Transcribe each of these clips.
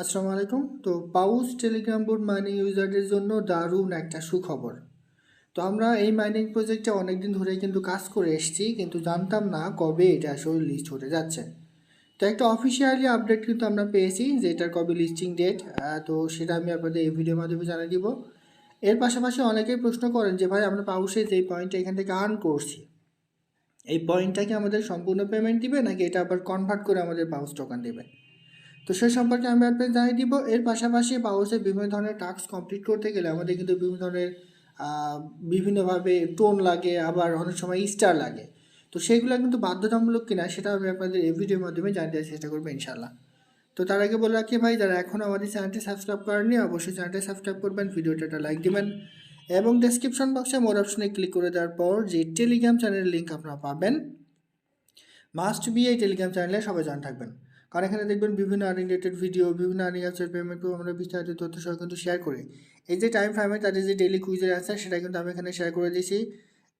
আসসালামু আলাইকুম। তো পাউস টেলিগ্রাম বোর্ড মাইনিং ইউজারদের জন্য দারুণ একটা সুখবর। তো আমরা এই মাইনিং প্রজেক্টে অনেক দিন ধরেই কিন্তু কাজ করে এসেছি, কিন্তু জানতাম না কবে এটা আসলে লিস্ট হতে যাচ্ছে। তো একটা অফিসিয়ালি আপডেট কিন্তু আমরা পেয়েছি যে এটার কবে লিস্টিং ডেট তো সেটা আমি আপনাদের এই ভিডিওর মাধ্যমে জানিয়ে দিব। এর পাশাপাশি অনেকেই প্রশ্ন করেন যে, ভাই, আমরা পাউসে যে পয়েন্টটা এখান থেকে আর্ন করছি, এই পয়েন্টটাকে আমাদের সম্পূর্ণ পেমেন্ট দিবে, নাকি এটা আবার কনভার্ট করে আমাদের পাউস টোকেন দেবে? তো সে সম্পর্কে আমি আপনাদের জানিয়ে দিব। এর পাশাপাশি পাউসে বিভিন্ন ধরনের টাস্ক কমপ্লিট করতে গেলে আমাদের কিন্তু বিভিন্ন ধরনের বিভিন্নভাবে টোন লাগে, আবার অনেক সময় স্টার লাগে। তো সেইগুলো কিন্তু বাধ্যতামূলক কিনা সেটা আমি আপনাদের এই ভিডিওর মাধ্যমে জানতে চেষ্টা করব ইনশাল্লাহ তো তার আগে বলে রাখি ভাই, যারা এখনও আমাদের চ্যানেলটি সাবস্ক্রাইব করেননি, অবশ্যই চ্যানেলটি সাবস্ক্রাইব করবেন ভিডিওটা একটা লাইক দিবেন এবং ডেসক্রিপশন বক্সে মোর অপশনে ক্লিক করে দেওয়ার পর যে টেলিগ্রাম চ্যানেলের লিঙ্ক আপনারা পাবেন। মাস্ট বি এই টেলিগ্রাম চ্যানেলে সবাই জান থাকবেন। কারণ এখানে দেখবেন বিভিন্ন আর্নিং রিলেটেড ভিডিও বিভিন্ন আর্নিং অ্যাপসের পেমেন্ট আমরা বিস্তারিত তথ্য সহ কিন্তু শেয়ার করি। এই যে টাইম ফ্রেমে তাদের যে ডেলি কুইজের আছে সেটা কিন্তু আমি এখানে শেয়ার করে দিয়েছি।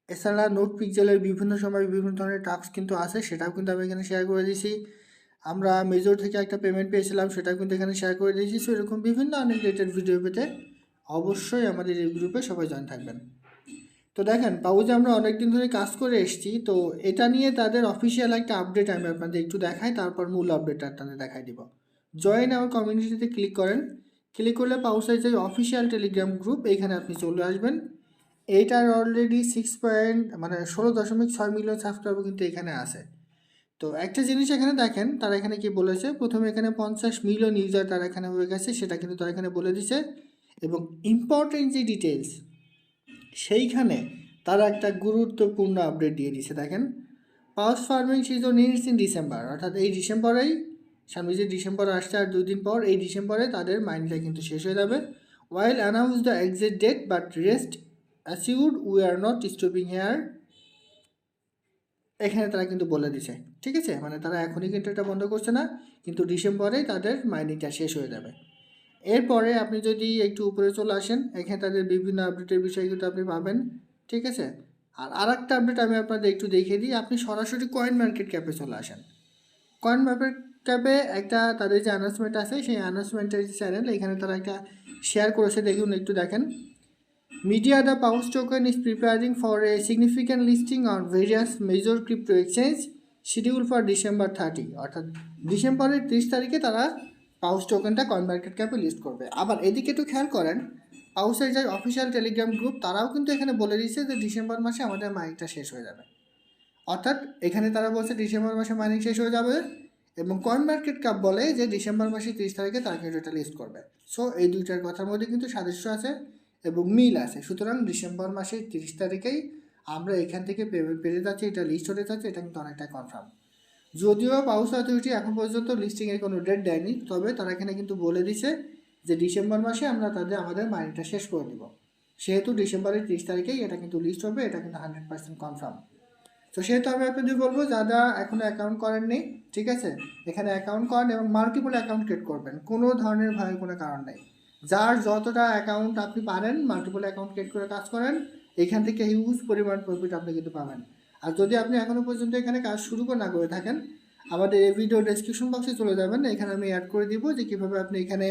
এছাড়া নোট পিকজেলের বিভিন্ন সময় বিভিন্ন ধরনের টাস্ক কিন্তু আছে, সেটাও কিন্তু আমি এখানে শেয়ার করে দিয়েছি। আমরা মেজর থেকে একটা পেমেন্ট পেয়েছিলাম, সেটাও কিন্তু এখানে শেয়ার করে দিয়েছি। সো এরকম বিভিন্ন আর্নিং রিলেটেড ভিডিও পেতে অবশ্যই আমাদের এই গ্রুপে সবাই জয়েন থাকবেন। তো দেখেন পাউজে আমরা অনেক দিন ধরে কাজ করে এসেছি, তো এটা নিয়ে তাদের অফিসিয়াল একটা আপডেট আমি আপনাদের একটু দেখাই, তারপর মূল আপডেটটা আপনাদের দেখাই দিব। জয়েন আমার কমিউনিটিতে ক্লিক করেন। ক্লিক করলে পাউসের যে অফিসিয়াল টেলিগ্রাম গ্রুপ এখানে আপনি চলে আসবেন। এইটার অলরেডি সিক্স পয়েন্ট মানে ষোলো দশমিক ছয় মিলিয়ন সাবস্ক্রাইবার কিন্তু এখানে আছে। তো একটা জিনিস এখানে দেখেন, তারা এখানে কি বলেছে? প্রথমে এখানে পঞ্চাশ মিলিয়ন ইউজার তারা এখানে হয়ে গেছে, সেটা কিন্তু তারা এখানে বলে দিছে। এবং ইম্পর্টেন্ট যে ডিটেলস সেইখানে তারা একটা গুরুত্বপূর্ণ আপডেট দিয়ে দিছে, দেখেন। Power farming season ends in December অর্থাৎ এই ডিসেম্বরেই সামনে যে ডিসেম্বর আসছে আর দুদিন পর, এই ডিসেম্বরে তাদের মাইন্ডটা কিন্তু শেষ হয়ে যাবে। While announce the exact date but rest assured we are not stopping here এখানে তারা কিন্তু বলে দিছে, ঠিক আছে? মানে তারা এখনই কিন্তু এটা বন্ধ করছে না, কিন্তু ডিসেম্বরেই তাদের মাইনিংটা শেষ হয়ে যাবে। এরপরে আপনি যদি একটু উপরে চলে আসেন, এখানে তাদের বিভিন্ন আপডেটের বিষয় কিন্তু আপনি পাবেন, ঠিক আছে? আর আর একটা আপডেট আমি আপনাদের একটু দেখিয়ে দিই, আপনি সরাসরি কয়েন মার্কেট ক্যাপে চলে আসেন। কয়েন মার্কেট ক্যাপে একটা তাদের যে অ্যানাউন্সমেন্ট আছে, সেই অ্যানাউন্সমেন্টের যে চ্যানেল এখানে তারা একটা শেয়ার করেছে, দেখুন একটু দেখেন। Media the Paws token is preparing for a significant listing on various major crypto exchange schedule for December thirty অর্থাৎ ডিসেম্বরের তিরিশ তারিখে তারা পাউস টোকেনটা কয়েন মার্কেট ক্যাপে লিস্ট করবে। আবার এদিকে একটু খেয়াল করেন পাউসের যে অফিসিয়াল টেলিগ্রাম গ্রুপ তারাও কিন্তু এখানে বলে দিচ্ছে যে ডিসেম্বর মাসে আমাদের মাইনিংটা শেষ হয়ে যাবে। অর্থাৎ এখানে তারা বলছে ডিসেম্বর মাসে মাইনিং শেষ হয়ে যাবে এবং কয়েন মার্কেট ক্যাপ বলে যে ডিসেম্বর মাসে তিরিশ তারিখে তারা কিন্তু এটা লিস্ট করবে। সো এই দুইটার কথার মধ্যে কিন্তু সাদৃশ্য আছে এবং মিল আছে। সুতরাং ডিসেম্বর মাসের তিরিশ তারিখেই আমরা এখান থেকে পেমেন্ট পেতে যাচ্ছি, এটা লিস্ট হতে যাচ্ছে, এটা কিন্তু অনেকটা কনফার্ম যদিও পাউস অথরিটি এখন পর্যন্ত লিস্টিংয়ের কোনো ডেট দেয়নি, তবে তারা এখানে কিন্তু বলে দিছে যে ডিসেম্বর মাসে আমরা তাদের, আমাদের মাইনিংটা শেষ করে দিব। সেহেতু ডিসেম্বরের তিরিশ তারিখেই এটা কিন্তু লিস্ট হবে, এটা কিন্তু হান্ড্রেড পার্সেন্ট কনফার্ম তো সেহেতু আমি আপনাদের বলব, যারা এখনও অ্যাকাউন্ট করেননি, ঠিক আছে? এখানে অ্যাকাউন্ট করেন এবং মাল্টিপল অ্যাকাউন্ট ক্রিয়েট করবেন, কোনো ধরনের ভয়ের কোনো কারণ নেই। যার যতটা অ্যাকাউন্ট আপনি পারেন মাল্টিপল অ্যাকাউন্ট ক্রিয়েট করে কাজ করেন, এখান থেকে হিউজ পরিমাণ প্রফিট আপনি কিন্তু পাবেন। আর যদি আপনি এখনও পর্যন্ত এখানে কাজ শুরু না করে থাকেন, আমাদের এই ভিডিও ডেসক্রিপশন বক্সে চলে যাবেন। এখানে আমি অ্যাড করে দিব যে কীভাবে আপনি এখানে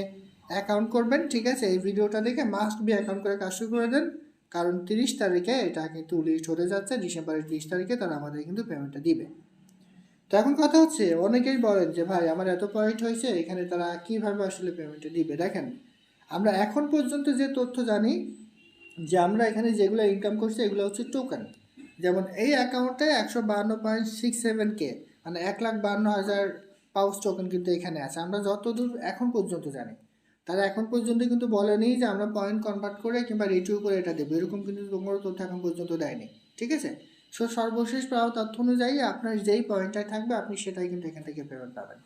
অ্যাকাউন্ট করবেন। ঠিক আছে, এই ভিডিওটা দেখে মাস্ট বি অ্যাকাউন্ট করে কাজ শুরু করে দেন। কারণ তিরিশ তারিখে এটা কিন্তু লিস্ট হতে যাচ্ছে, ডিসেম্বরের তিরিশ তারিখে তারা আমাদের কিন্তু পেমেন্টটা দিবে। তো এখন কথা হচ্ছে, অনেকেই বলেন যে, ভাই, আমার এত পয়েন্ট হয়েছে, এখানে তারা কীভাবে আসলে পেমেন্টটা দিবে? দেখেন, আমরা এখন পর্যন্ত যে তথ্য জানি, যে আমরা এখানে যেগুলো ইনকাম করছি, এগুলো হচ্ছে টোকেন যেমন এই অ্যাকাউন্টে একশো বাহান্ন পয়েন্ট সিক্স সেভেন কে মানে এক লাখ বাহান্ন হাজার পাউস টোকেন কিন্তু এখানে আছে। আমরা যতদূর এখন পর্যন্ত জানি, তারা এখন পর্যন্ত কিন্তু বলেনি যে আমরা পয়েন্ট কনভার্ট করে কিংবা রিটিউ করে এটা দেবো। এরকম কিন্তু কোনো তথ্য এখন পর্যন্ত দেয়নি, ঠিক আছে? সো সর্বশেষ পাওয়া তথ্য অনুযায়ী আপনার যেই পয়েন্টটাই থাকবে, আপনি সেটাই কিন্তু এখান থেকে পেমেন্ট পাবেন।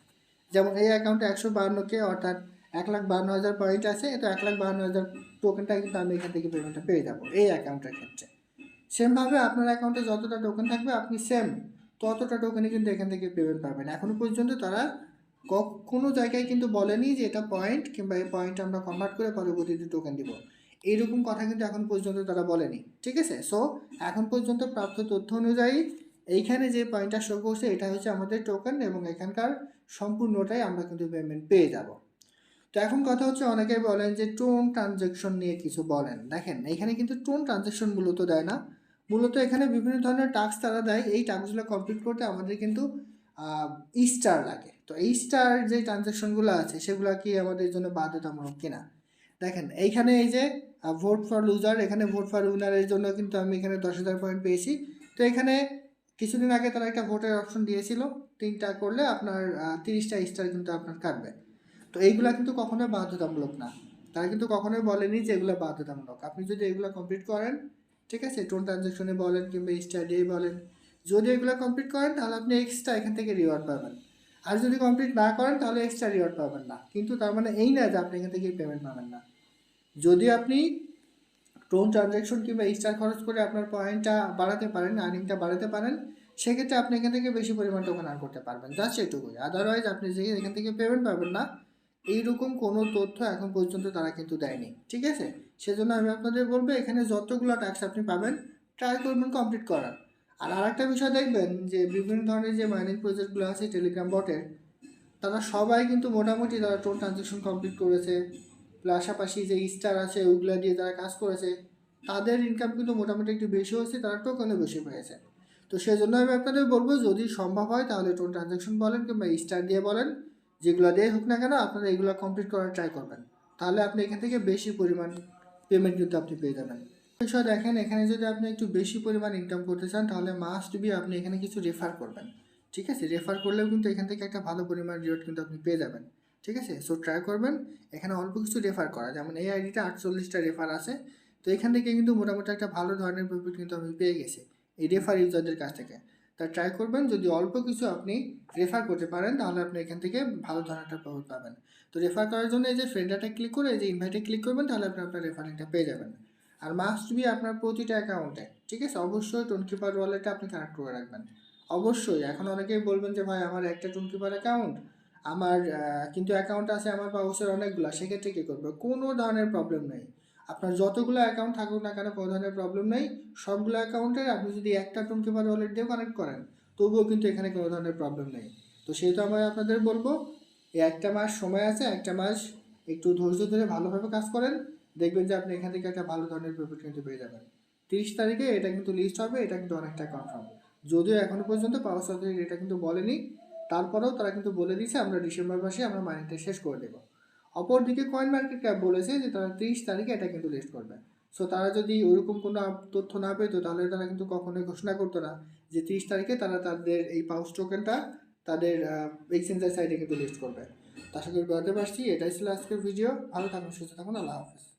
যেমন এই অ্যাকাউন্টে একশো বাহান্ন কে অর্থাৎ এক লাখ বাহান্ন হাজার পয়েন্ট আছে তো এক লাখ বাহান্ন হাজার টোকেনটা কিন্তু আমি এখান থেকে পেমেন্টটা পেয়ে যাব এই অ্যাকাউন্টের ক্ষেত্রে। সেমভাবে আপনার অ্যাকাউন্টে যতটা টোকেন থাকবে, আপনি সেম ততটা টোকেনে কিন্তু এখান থেকে পেমেন্ট পাবেন। এখনও পর্যন্ত তারা কোনো জায়গায় কিন্তু বলেনি যে এটা পয়েন্ট কিংবা এই পয়েন্ট আমরা কনভার্ট করে পরবর্তীতে টোকেন দিব। এইরকম কথা কিন্তু এখন পর্যন্ত তারা বলেনি, ঠিক আছে? সো এখন পর্যন্ত প্রাপ্ত তথ্য অনুযায়ী এইখানে যে পয়েন্টটা শো করছে, এটা হচ্ছে আমাদের টোকেন এবং এখানকার সম্পূর্ণটাই আমরা কিন্তু পেমেন্ট পেয়ে যাব। তো তো এখন কথা হচ্ছে, অনেকেই বলেন যে টোন ট্রানজ্যাকশন নিয়ে কিছু বলেন। দেখেন এখানে কিন্তু টোন ট্রানজ্যাকশন মূলত দেয় না। মূলত এখানে বিভিন্ন ধরনের টাস্ক তারা দেয়, এই টাস্কগুলো কমপ্লিট করতে আমাদের কিন্তু স্টার লাগে। তো এই স্টার যে ট্রানজ্যাকশনগুলো আছে, সেগুলো কি আমাদের জন্য বাধ্যতামূলক কিনা? দেখেন, এইখানে এই যে ভোট ফর লুজার এখানে ভোট ফর উইনারের জন্য কিন্তু আমি এখানে দশ হাজার পয়েন্ট পেয়েছি। তো এখানে কিছুদিন আগে তারা একটা ভোটের অপশন দিয়েছিল, তিনটা করলে আপনার তিরিশটা স্টার কিন্তু আপনার কাটবে। তো এইগুলা কিন্তু কখনোই বাধ্যতামূলক না। তারা কিন্তু কখনোই বলেনি যে এগুলো বাধ্যতামূলক। আপনি যদি এগুলো কমপ্লিট করেন ঠিক আছে? টোন ট্রানজ্যাকশনে বলেন কিংবা স্টার দিয়ে বলেন। যদি এগুলো কমপ্লিট করেন, তাহলে আপনি এক্সট্রা এখান থেকে রিওয়ার্ড পাবেন। আর যদি কমপ্লিট না করেন, তাহলে এক্সট্রা রিওয়ার্ড পাবেন না। কিন্তু তার মানে এই না যে আপনি এখান থেকে পেমেন্ট পাবেন না। যদি আপনি টোন ট্রানজ্যাকশন কিংবা স্টার খরচ করে আপনার পয়েন্টটা বাড়াতে পারেন আর্নিংটা বাড়াতে পারেন, সেক্ষেত্রে আপনি এখান থেকে বেশি পরিমাণ টোকেন আর্ন করতে পারবেন। জাস্ট এটুকুই। আদারওয়াইজ আপনি যে এখান থেকে পেমেন্ট পাবেন না এইরকম কোনো তথ্য এখন পর্যন্ত তারা কিন্তু দেয়নি, ঠিক আছে? সেজন্য আমি আপনাদের বলব, এখানে যতগুলো ট্যাক্স আপনি পাবেন ট্রাই করবেন কমপ্লিট করার। আর আরেকটা বিষয় দেখবেন যে, বিভিন্ন ধরনের যে মাইনিং প্রজেক্টগুলো আছে টেলিগ্রাম বটের তারা সবাই কিন্তু মোটামুটি তারা টোন ট্রানজেকশন কমপ্লিট করেছে। পাশাপাশি যে স্টার আছে ওইগুলো দিয়ে তারা কাজ করেছে। তাদের ইনকাম কিন্তু মোটামুটি একটু বেশি হয়েছে, তারা টোকেনও বেশি পেয়েছে। তো সেজন্য আমি আপনাদের বলব, যদি সম্ভব হয় তাহলে টোন ট্রানজ্যাকশন বলেন কিংবা স্টার দিয়ে বলেন। যেগুলো দিয়ে হোক না কেন, আপনারা এগুলো কমপ্লিট করার ট্রাই করবেন। তাহলে আপনি এখান থেকে বেশি পরিমাণ পেমেন্ট কিন্তু আপনি পেয়ে যাবেন। বিষয় দেখেন, এখানে যদি আপনি একটু বেশি পরিমাণ ইনকাম করতে চান, তাহলে মাস্ট বি আপনি এখানে কিছু রেফার করবেন। ঠিক আছে? রেফার করলেও কিন্তু এখান থেকে একটা ভালো পরিমাণ রিওয়ার্ড কিন্তু আপনি পেয়ে যাবেন। ঠিক আছে? সো ট্রাই করবেন। এখানে অল্প কিছু রেফার করা। যেমন এই আইডিটা আটচল্লিশটা রেফার আছে। তো এখান থেকে কিন্তু মোটামুটি একটা ভালো ধরনের প্রফিট কিন্তু আমি পেয়ে গেছি এই রেফার ইউজারদের কাছ থেকে। তা ট্রাই করবেন। যদি অল্প কিছু আপনি রেফার করতে পারেন, তাহলে আপনি এখান থেকে ভালো ধরনের একটা পাবেন। তো রেফার করার জন্য এই যে ফ্রেন্ডাটা ক্লিক করে, এই যে ইনভাইটে ক্লিক করবেন, তাহলে আপনি আপনার রেফারিংটা পেয়ে যাবেন। আর মাস্ট বি আপনার প্রতিটা অ্যাকাউন্টে ঠিক আছে? অবশ্যই টোনকিপার ওয়ালেটে আপনি কানেক্ট করে রাখবেন। অবশ্যই, এখন অনেকেই বলবেন যে, ভাই, আমার একটা টোনকিপার অ্যাকাউন্ট আমার কিন্তু অ্যাকাউন্ট আছে আমার পাউসের অনেকগুলো, সেক্ষেত্রে কী করবে? কোনো ধরনের প্রবলেম নেই। আপনার যতগুলো অ্যাকাউন্ট থাকুক না কেন কোনো ধরনের প্রবলেম নেই। সবগুলো অ্যাকাউন্টের আপনি যদি একটা টোনকিপার ওয়ালেট দিয়ে কানেক্ট করেন, তবুও কিন্তু এখানে কোনো ধরনের প্রবলেম নেই। তো সেহেতু আমি আপনাদের বলব, এই একটা মাস সময় আছে, একটা মাস একটু ধৈর্য ধরে ভালোভাবে কাজ করেন। দেখবেন যে আপনি এখান থেকে একটা ভালো ধরনের প্রফিট কিন্তু পেয়ে যাবেন। তিরিশ তারিখে এটা কিন্তু লিস্ট হবে, এটা কিন্তু অনেকটা কনফার্ম যদিও এখনও পর্যন্ত পাওয়ার সরকারি এটা কিন্তু বলেনি, তারপরেও তারা কিন্তু বলে দিয়েছে, আমরা ডিসেম্বর মাসে আমরা মাইনিংটা শেষ করে দেবো। অপরদিকে কয়েন মার্কেট ক্যাপ বলেছে যে তারা তিরিশ তারিখে এটা কিন্তু লিস্ট করবে। সো তারা যদি ওরকম কোনো তথ্য না পেতো, তাহলে তারা কিন্তু কখনোই ঘোষণা করতো না যে তিরিশ তারিখে তারা তাদের এই পাউস টোকেনটা তাদের এক্সচেঞ্জের সাইডে কিন্তু লিস্ট করবে। তো আশা বুঝতে পারছি। এটাই ছিল আজকের ভিডিও ভালো থাকুন, সুস্থ থাকুন। আল্লাহ হাফিজ।